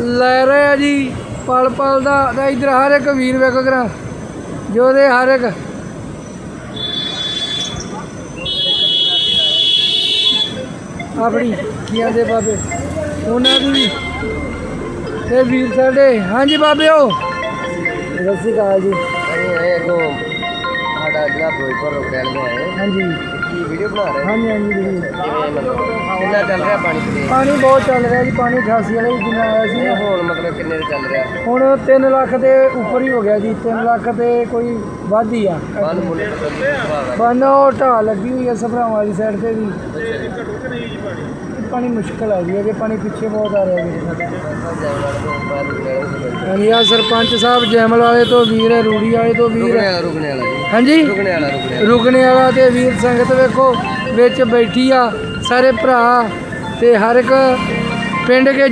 ਲੈ ਰਹੇ ਆ ਜੀ ਪਲ ਪਲ ਦਾ ਤਾਂ ਇਧਰ ਹਰ ਇੱਕ ਵੀਰ ਵੇਖੋ ਕਰਾਂ ਜੋਦੇ ਹਰ ਇੱਕ। ਆਪਣੀ ਕੀਆਂ ਦੇ ਬਾਬੇ? ਉਹਨਾਂ ਦੀ ਵੀ। ਤੇ ਵੀਰ ਸਾਡੇ ਹਾਂਜੀ ਬਾਬਿਓ ਸਤਿ ਸ਼੍ਰੀ ਅਕਾਲ ਜੀ। ਅਸੀਂ ਆਏ ਅੱਗੋਂ ਸਾਡਾ ਜ਼ਿਲ੍ਹਾ ਫਿਰੋਜ਼ਪੁਰ ਰੁਕੜੈਲ ਦੇ ਆਏ। ਹਾਂਜੀ। ਕੀ ਵੀਡੀਓ ਬਣਾ ਰਹੇ ਹਾਂਜੀ ਹਾਂਜੀ ਕਿਵੇਂ ਮਤਲਬ? ਕਿੰਨਾ ਚੱਲ ਰਿਹਾ ਪਾਣੀ ਕਿਤੇ ਪਾਣੀ ਬਹੁਤ ਚੱਲ ਰਿਹਾ ਜੀ ਪਾਣੀ 88 ਵਾਲੇ ਵੀ ਜਿੰਨਾ ਆਇਆ ਸੀ। ਹੁਣ ਮਤਲਬ ਕਿੰਨੇ ਚੱਲ ਰਿਹਾ? ਹੁਣ 3 ਲੱਖ ਦੇ ਉੱਪਰ ਹੀ ਹੋ ਗਿਆ ਜੀ 3 ਲੱਖ ਤੇ ਕੋਈ ਵੱਧ ਹੀ ਆ। ਬੰਨ ਢਾਹ ਲੱਗੀ ਹੋਈ ਹੈ ਸਭਰਾਵਾਂ ਵਾਲੀ ਸਾਈਡ ਤੇ ਵੀ। ਪਾਣੀ ਮੁਸ਼ਕਲ ਆ ਜੀ ਅਗੇ ਪਾਣੀ ਪਿੱਛੇ ਬਹੁਤ ਆ ਰਿਹਾ ਜੀ। ਹਾਂਜੀ ਆ ਸਰਪੰਚ ਸਾਹਿਬ ਜੈਮਲ ਵਾਲੇ ਤੋਂ ਵੀਰ ਹੈ ਰੂੜੀ ਵਾਲੇ ਤੋਂ ਵੀਰ ਹੈ। ਰੁਕਣੇ ਵਾਲਾ ਜੀ। ਹਾਂਜੀ? ਰੁਕਣੇ ਵਾਲਾ ਰੁਕਣੇ ਵਾਲਾ ਤੇ ਵੀਰ ਸੰਗਤ ਵੇਖੋ ਵਿੱਚ ਬੈਠੀ ਆ ਸਾਰੇ ਭਰਾ ਤੇ ਹਰ ਇੱਕ ਪਿੰਡ ਕੇ